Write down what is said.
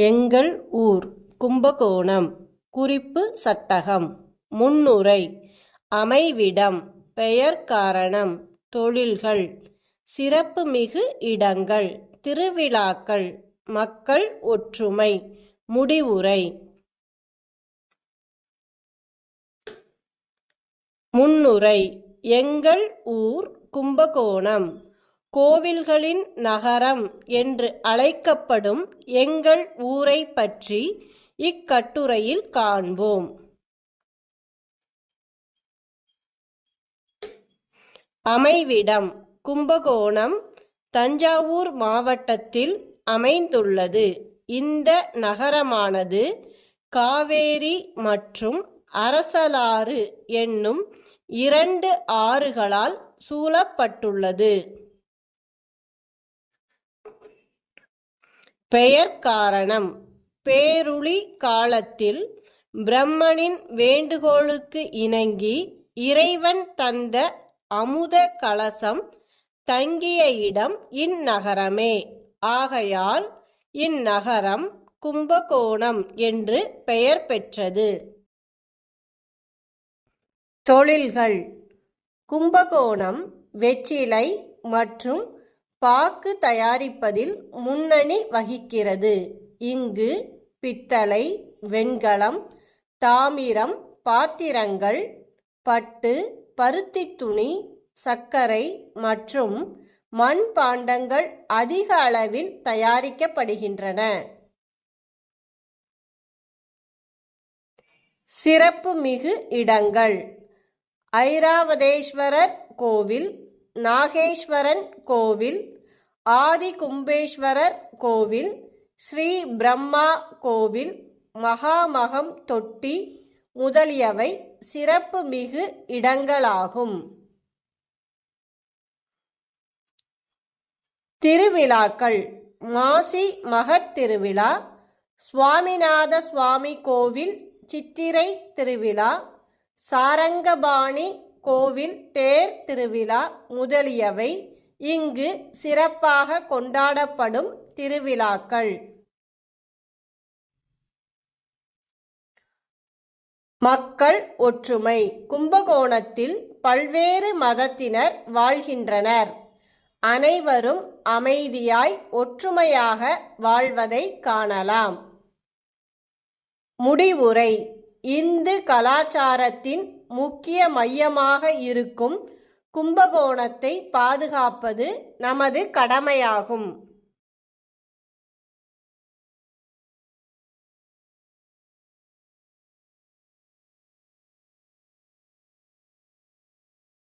எங்கள் ஊர் கும்பகோணம். குறிப்பு சட்டகம். முன்னுரை. அமைவிடம். பெயர் காரணம். தொழில்கள். சிறப்புமிகு இடங்கள். திருவிழாக்கள். மக்கள் ஒற்றுமை. முடிவுரை. முன்னுரை. எங்கள் ஊர் கும்பகோணம். கோவில்களின் நகரம் என்று அழைக்கப்படும் எங்கள் ஊரை பற்றி இக்கட்டுரையில் காண்போம். அமைவிடம் கும்பகோணம் தஞ்சாவூர் மாவட்டத்தில் அமைந்துள்ளது. இந்த நகரமானது காவேரி மற்றும் அரசலாறு என்னும் இரண்டு ஆறுகளால் சூழப்பட்டுள்ளது. பெயர் காரணம். பேருளி காலத்தில் பிரம்மனின் வேண்டுகோளுக்கு இணங்கி இறைவன் தந்த அமுத கலசம் தங்கிய இடம் இந்நகரமே. ஆகையால் இந்நகரம் கும்பகோணம் என்று பெயர் பெற்றது. தொழில்கள். கும்பகோணம் வெற்றிலை மற்றும் பாக்கு தயாரிப்பதில் முன்னணி வகிக்கிறது. இங்கு பித்தளை வெண்கலம் தாமிரம் பாத்திரங்கள் பட்டு பருத்தி துணி சர்க்கரை மற்றும் மண் பாண்டங்கள் அதிக அளவில் தயாரிக்கப்படுகின்றன. சிறப்புமிகு இடங்கள். ஐராவதேஸ்வரர் கோவில் நாகேஸ்வரன் கோவில் ஆதி கும்பேஸ்வரர் கோவில் ஸ்ரீ பிரம்மா கோவில் மகாமகம் தொட்டி முதலியவை சிறப்புமிகு இடங்களாகும். திருவிழாக்கள். மாசி மகத் திருவிழா சுவாமிநாத சுவாமி கோவில் சித்திரை திருவிழா சாரங்கபாணி கோவில் தேர் திருவிழா முதலியவை இங்கு சிறப்பாக கொண்டாடப்படும் திருவிழாக்கள். மக்கள் ஒற்றுமை. கும்பகோணத்தில் பல்வேறு மதத்தினர் வாழ்கின்றனர். அனைவரும் அமைதியாய் ஒற்றுமையாக வாழ்வதை காணலாம். முடிவுரை. இந்து கலாச்சாரத்தின் முக்கிய மையமாக இருக்கும் கும்பகோணத்தை பாதுகாப்பது நமது கடமையாகும்.